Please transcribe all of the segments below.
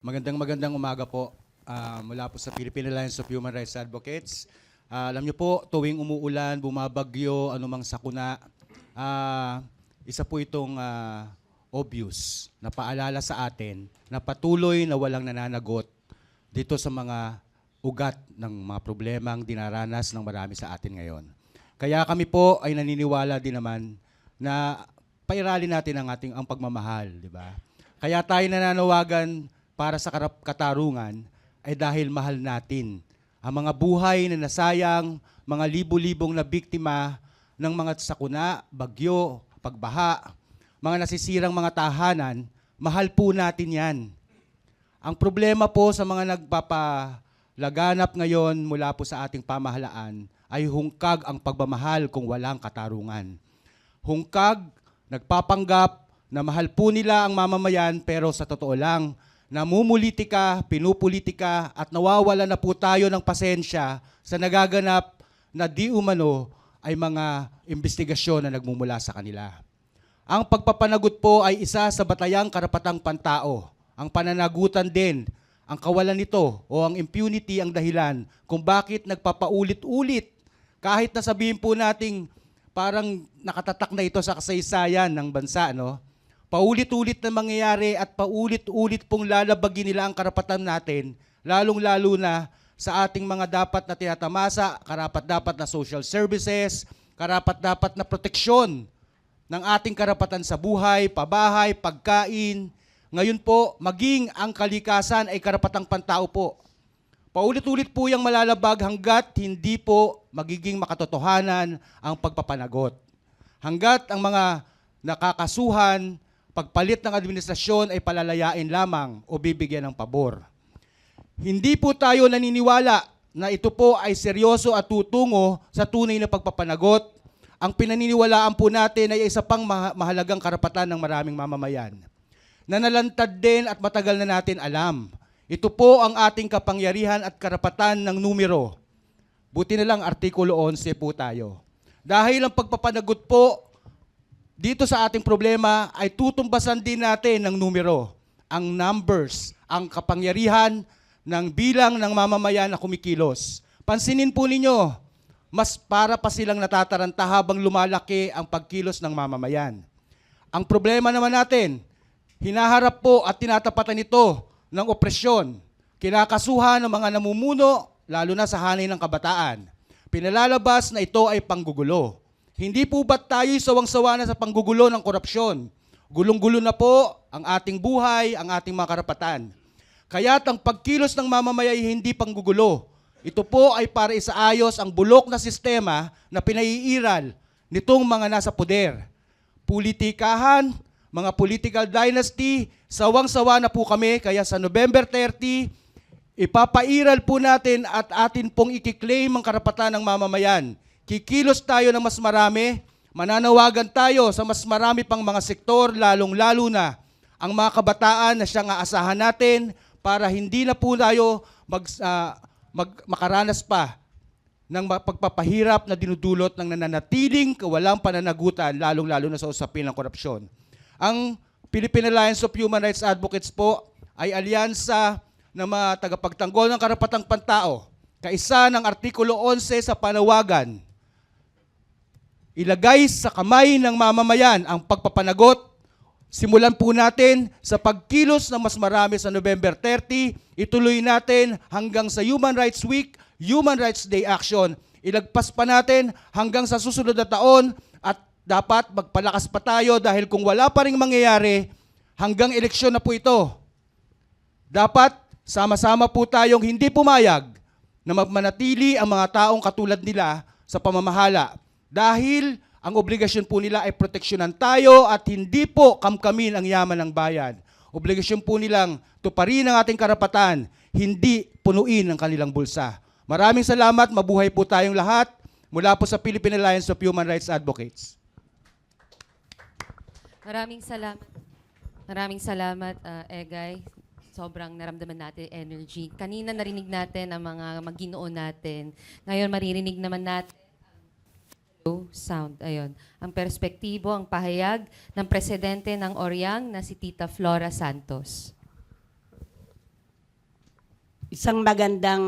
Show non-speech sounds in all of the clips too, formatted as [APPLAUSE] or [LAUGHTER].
Magandang magandang umaga po ah, mula po sa Philippine Alliance of Human Rights Advocates. Ah, alam niyo po, tuwing umuulan, bumabagyo, anumang sakuna, ah, isa po itong ah, obvious na paalala sa atin na patuloy na walang nananagot dito sa mga ugat ng mga problemang dinaranas ng marami sa atin ngayon. Kaya kami po ay naniniwala din naman na pairali natin ang ating ang pagmamahal, di ba? Kaya tayo nananawagan para sa katarungan ay dahil mahal natin ang mga buhay na nasayang, mga libo-libong na biktima ng mga sakuna, bagyo, pagbaha, mga nasisirang mga tahanan, mahal po natin yan. Ang problema po sa mga nagpapalaganap ngayon mula po sa ating pamahalaan ay hungkag ang pagmamahal kung walang katarungan. Hungkag, nagpapanggap na mahal po nila ang mamamayan pero sa totoo lang, namumulitika, pinupolitika at nawawala na po tayo ng pasensya sa nagaganap na di umano ay mga investigasyon na nagmumula sa kanila. Ang pagpapanagot po ay isa sa batayang karapatang pantao. Ang pananagutan din, ang kawalan nito o ang impunity ang dahilan kung bakit nagpapaulit-ulit kahit na sabihin po nating parang nakatatak na ito sa kasaysayan ng bansa, no? Paulit-ulit na mangyayari at paulit-ulit pong lalabagin nila ang karapatan natin, lalong-lalo na sa ating mga dapat na tinatamasa, karapat-dapat na social services, karapat-dapat na proteksyon ng ating karapatan sa buhay, pabahay, pagkain. Ngayon po, maging ang kalikasan ay karapatang pantao po. Paulit-ulit po yung malalabag hanggat hindi po magiging makatotohanan ang pagpapanagot. Hanggat ang mga nakakasuhan, pagpalit ng administrasyon ay palalayain lamang o bibigyan ng pabor. Hindi po tayo naniniwala na ito po ay seryoso at tutungo sa tunay na pagpapanagot. Ang pinaniniwalaan po natin ay isa pang maha- mahalagang karapatan ng maraming mamamayan. Na nalantad din at matagal na natin alam. Ito po ang ating kapangyarihan at karapatan ng numero. Buti na lang Artikulo 11 po tayo. Dahil ang pagpapanagot po dito sa ating problema ay tutumbasan din natin ng numero, ang numbers, ang kapangyarihan ng bilang ng mamamayan na kumikilos. Pansinin po ninyo, mas para pa silang natataranta habang lumalaki ang pagkilos ng mamamayan. Ang problema naman natin, hinaharap po at tinatapatan ito ng opresyon, kinakasuhan ng mga namumuno, lalo na sa hanay ng kabataan. Pinalalabas na ito ay panggugulo. Hindi po ba't tayo'y sawang-sawa na sa panggugulo ng korupsyon? Gulong-gulo na po ang ating buhay, ang ating mga karapatan. Kaya't ang pagkilos ng mamamaya ay hindi panggugulo. Ito po ay para isaayos ang bulok na sistema na pinaiiral nitong mga nasa poder. Politikahan, mga political dynasty, sawang-sawa na po kami kaya sa November 30, ipapairal po natin at atin pong ikiklaim ang karapatan ng mamamayan. Kikilos tayo ng mas marami, mananawagan tayo sa mas marami pang mga sektor, lalong-lalo na ang mga kabataan na siyang aasahan natin para hindi na po tayo mag, ah, mag- makaranas pa ng pagpapahirap na dinudulot ng nananatiling kawalang pananagutan, lalong-lalo na sa usapin ng korupsyon. Ang Philippine Alliance of Human Rights Advocates po ay alyansa ng mga tagapagtanggol ng karapatang pantao. Kaisa ng Artikulo 11 sa panawagan ilagay sa kamay ng mamamayan ang pagpapanagot. Simulan po natin sa pagkilos ng mas marami sa November 30. Ituloy natin hanggang sa Human Rights Week, Human Rights Day Action. Ilagpas pa natin hanggang sa susunod na taon at dapat magpalakas pa tayo dahil kung wala pa rin mangyayari, hanggang eleksyon na po ito. Dapat sama-sama po tayong hindi pumayag na manatili ang mga taong katulad nila sa pamamahala. Dahil ang obligasyon po nila ay proteksyonan tayo at hindi po kamkamin ang yaman ng bayan. Obligasyon po nilang tuparin ang ating karapatan, hindi punuin ang kanilang bulsa. Maraming salamat, mabuhay po tayong lahat mula po sa Philippine Alliance of Human Rights Advocates. Maraming salamat. Maraming salamat, uh, Egay. Sobrang naramdaman natin energy. Kanina narinig natin ang mga maginoo natin. Ngayon maririnig naman natin sound. Ayun. Ang perspektibo, ang pahayag ng presidente ng Oriang na si Tita Flora Santos. Isang magandang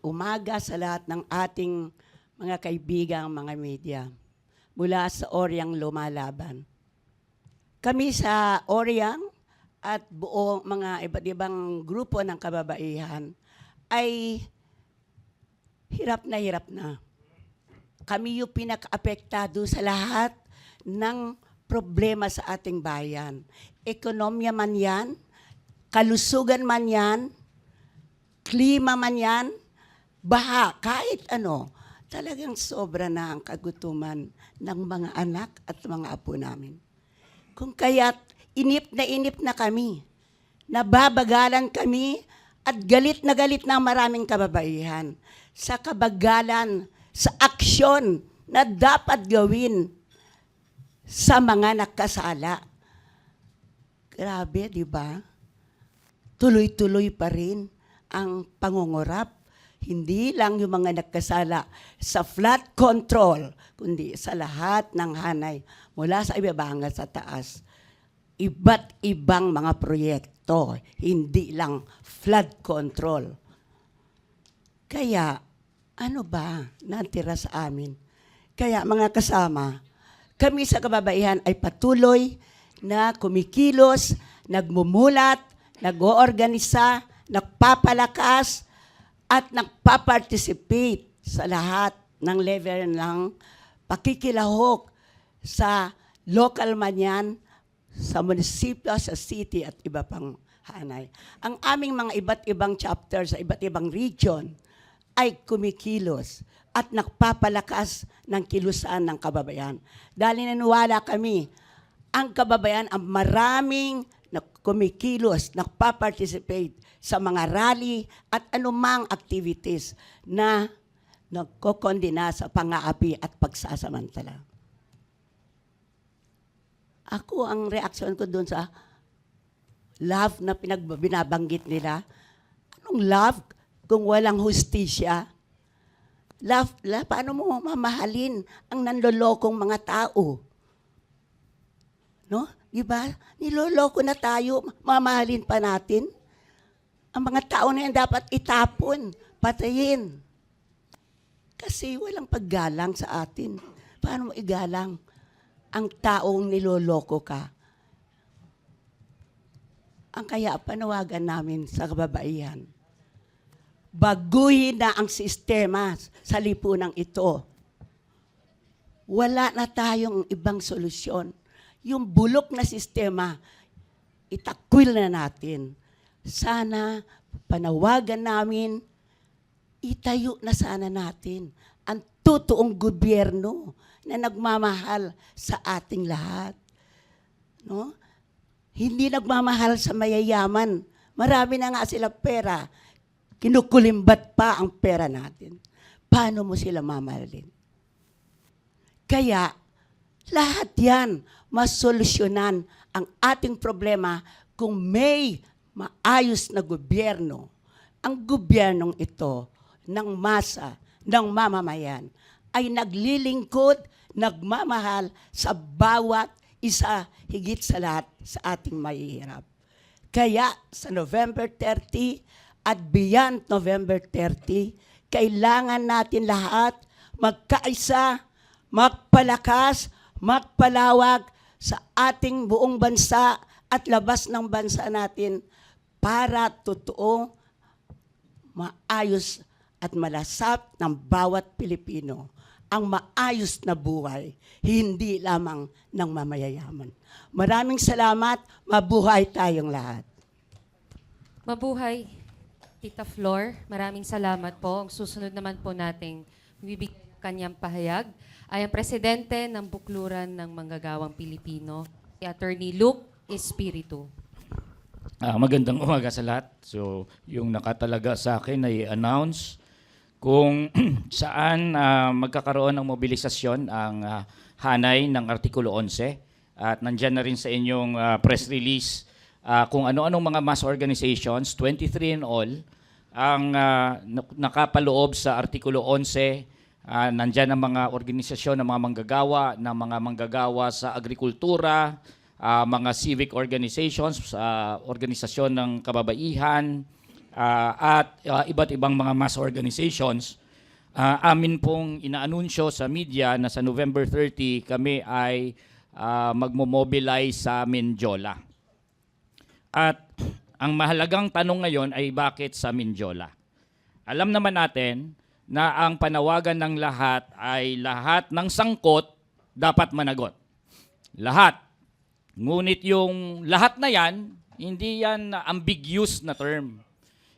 umaga sa lahat ng ating mga kaibigang mga media mula sa Oryang Lumalaban. Kami sa Oryang at buong mga iba't ibang grupo ng kababaihan ay hirap na hirap na. Kami yung pinaka-apektado sa lahat ng problema sa ating bayan. Ekonomiya man yan, kalusugan man yan, klima man yan, baha, kahit ano, talagang sobra na ang kagutuman ng mga anak at mga apo namin. Kung kaya't inip na inip na kami, nababagalan kami at galit na galit na maraming kababaihan sa kabagalan, sa aksyon na dapat gawin sa mga nakasala. Grabe, di ba? Tuloy-tuloy pa rin ang pangungurap. Hindi lang yung mga nagkasala sa flood control, kundi sa lahat ng hanay mula sa ibaba sa taas. Iba't ibang mga proyekto, hindi lang flood control. Kaya, ano ba natira sa amin? Kaya mga kasama, kami sa kababaihan ay patuloy na kumikilos, nagmumulat, nag-oorganisa, nagpapalakas, at nagpa-participate sa lahat ng level ng pakikilahok sa local man yan, sa munisipyo, sa city at iba pang hanay. Ang aming mga iba't ibang chapter sa iba't ibang region ay kumikilos at nagpapalakas ng kilusan ng kababayan. Dahil naniwala kami, ang kababayan ang maraming na kumikilos, nagpa-participate sa mga rally at anumang activities na nagkokondina sa pang-aapi at pagsasamantala. Ako, ang reaksyon ko doon sa love na pinag binabanggit nila. Anong love kung walang hustisya? Love, love, paano mo mamahalin ang nanlolokong mga tao? No? Di ba? Niloloko na tayo, mamahalin pa natin. Ang mga tao na yan dapat itapon, patayin. Kasi walang paggalang sa atin. Paano mo igalang ang taong niloloko ka? Ang kaya panawagan namin sa kababaihan, baguhin na ang sistema sa lipunang ito. Wala na tayong ibang solusyon. Yung bulok na sistema, itakwil na natin. Sana panawagan namin, itayo na sana natin ang totoong gobyerno na nagmamahal sa ating lahat. No? Hindi nagmamahal sa mayayaman. Marami na nga sila pera. Kinukulimbat pa ang pera natin. Paano mo sila mamahalin? Kaya, lahat yan masolusyonan ang ating problema kung may maayos na gobyerno. Ang gobyernong ito ng masa, ng mamamayan, ay naglilingkod, nagmamahal sa bawat isa higit sa lahat sa ating mahihirap. Kaya sa November 30 at beyond November 30, kailangan natin lahat magkaisa, magpalakas, magpalawag sa ating buong bansa at labas ng bansa natin para totoo maayos at malasap ng bawat Pilipino ang maayos na buhay, hindi lamang ng mamayayaman. Maraming salamat, mabuhay tayong lahat. Mabuhay, Tita Flor. Maraming salamat po. Ang susunod naman po nating bibigyan ng kanyang pahayag ay ang presidente ng Bukluran ng Manggagawang Pilipino, si Attorney Luke Espiritu. Ah, magandang umaga sa lahat. So, yung nakatalaga sa akin ay announce kung [CLEARS THROAT] saan ah, magkakaroon ng mobilisasyon ang ah, hanay ng Artikulo 11 at nandyan na rin sa inyong ah, press release ah, kung ano-anong mga mass organizations, 23 in all, ang nak- nakapaloob sa Artikulo 11 Ah, nandyan ang mga organisasyon ng mga manggagawa, ng mga manggagawa sa agrikultura, ah, mga civic organizations, sa organisasyon ng kababaihan, ah, at ah, iba't ibang mga mass organizations, ah, amin pong inaanunsyo sa media na sa November 30 kami ay ah, magmo-mobilize sa Minjola. At ang mahalagang tanong ngayon ay bakit sa Minjola? Alam naman natin na ang panawagan ng lahat ay lahat ng sangkot dapat managot. Lahat. Ngunit yung lahat na yan, hindi yan ambiguous na term.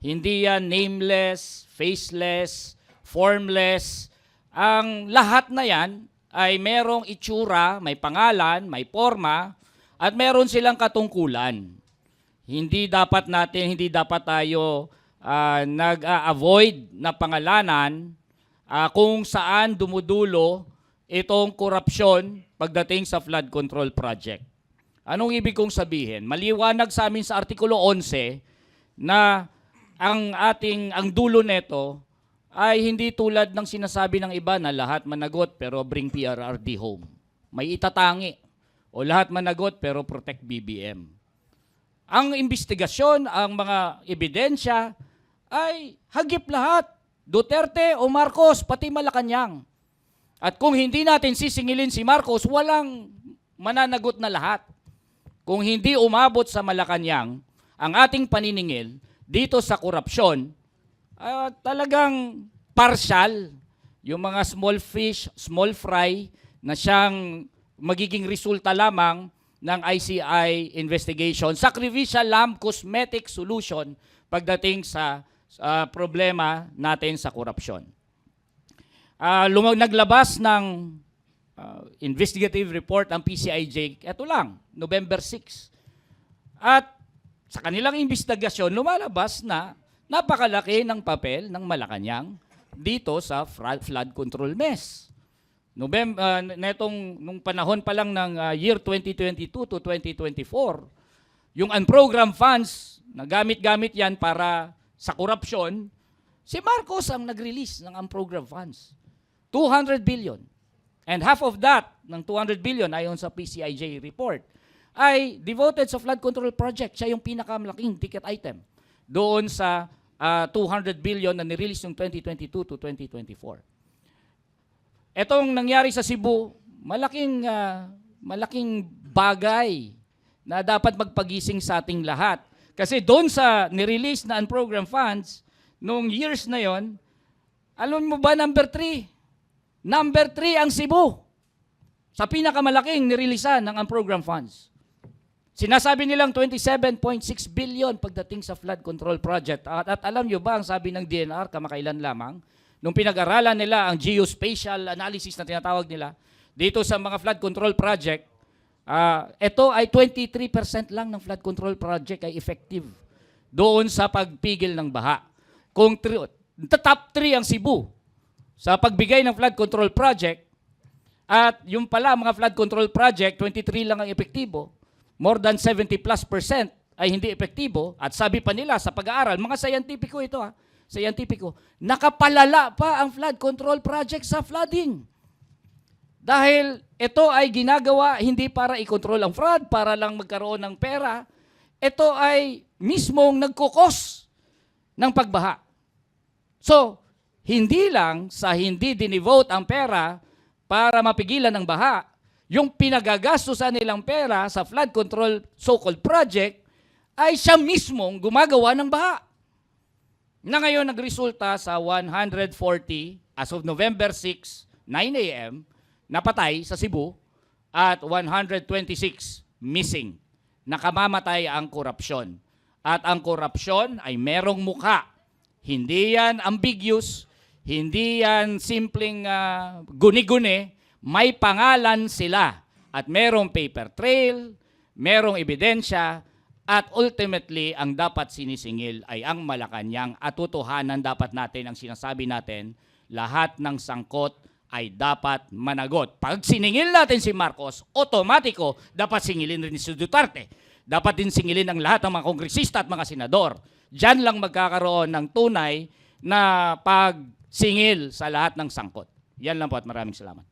Hindi yan nameless, faceless, formless. Ang lahat na yan ay merong itsura, may pangalan, may forma, at meron silang katungkulan. Hindi dapat natin, hindi dapat tayo ah, nag-avoid na pangalanan ah, kung saan dumudulo itong korupsyon pagdating sa flood control project. Anong ibig kong sabihin? Maliwanag sa amin sa Artikulo 11 na ang ating ang dulo nito ay hindi tulad ng sinasabi ng iba na lahat managot pero bring PRRD home. May itatangi. O lahat managot pero protect BBM. Ang investigasyon, ang mga ebidensya ay hagip lahat. Duterte o Marcos, pati Malacanang. At kung hindi natin sisingilin si Marcos, walang mananagot na lahat. Kung hindi umabot sa Malacanang, ang ating paniningil dito sa korupsyon, ah, talagang partial. Yung mga small fish, small fry na siyang magiging resulta lamang ng ICI investigation. Sacrificial lamb cosmetic solution pagdating sa sa problema natin sa korupsyon. Ah, lumag naglabas ng ah, investigative report ang PCIJ, ito lang, November 6. At sa kanilang investigasyon, lumalabas na napakalaki ng papel ng Malacanang dito sa flood control mess. November, uh, netong nung panahon pa lang ng ah, year 2022 to 2024, yung unprogrammed funds, nagamit-gamit yan para sa korupsyon, si Marcos ang nag-release ng unprogrammed funds. 200 billion. And half of that, ng 200 billion, ayon sa PCIJ report, ay devoted sa flood control project. Siya yung pinakamalaking ticket item doon sa ah, 200 billion na nirelease ng 2022 to 2024. Etong nangyari sa Cebu, malaking ah, malaking bagay na dapat magpagising sa ating lahat. Kasi doon sa nirelease na unprogrammed funds, noong years na yon, alam mo ba number 3? Number 3 ang Cebu. Sa pinakamalaking nirelisan ng unprogrammed funds. Sinasabi nilang 27.6 billion pagdating sa flood control project. At, at alam nyo ba ang sabi ng DNR kamakailan lamang? Nung pinag-aralan nila ang geospatial analysis na tinatawag nila, dito sa mga flood control project, ah, ito ay 23% lang ng flood control project ay effective doon sa pagpigil ng baha. Kung tri- top 3 ang Cebu sa pagbigay ng flood control project, at yung pala mga flood control project, 23 lang ang epektibo, more than 70 plus percent ay hindi epektibo. At sabi pa nila sa pag-aaral, mga scientifico ito ha, scientifico, nakapalala pa ang flood control project sa flooding. Dahil ito ay ginagawa hindi para i-control ang fraud, para lang magkaroon ng pera. Ito ay mismong nagkukos ng pagbaha. So, hindi lang sa hindi dinivote ang pera para mapigilan ang baha, yung pinagagastusan nilang pera sa flood control so-called project ay siya mismong gumagawa ng baha. Na ngayon nagresulta sa 140 as of November 6, 9 a.m. napatay sa Cebu at 126 missing. Nakamamatay ang korupsyon. At ang korupsyon ay merong mukha. Hindi yan ambiguous, hindi yan simpleng ah, guni-guni, may pangalan sila. At merong paper trail, merong ebidensya, at ultimately, ang dapat sinisingil ay ang Malacanang at totohanan dapat natin ang sinasabi natin, lahat ng sangkot ay dapat managot. Pag siningil natin si Marcos, otomatiko dapat singilin rin si Duterte. Dapat din singilin ang lahat ng mga kongresista at mga senador. Diyan lang magkakaroon ng tunay na pagsingil sa lahat ng sangkot. Yan lang po at maraming salamat.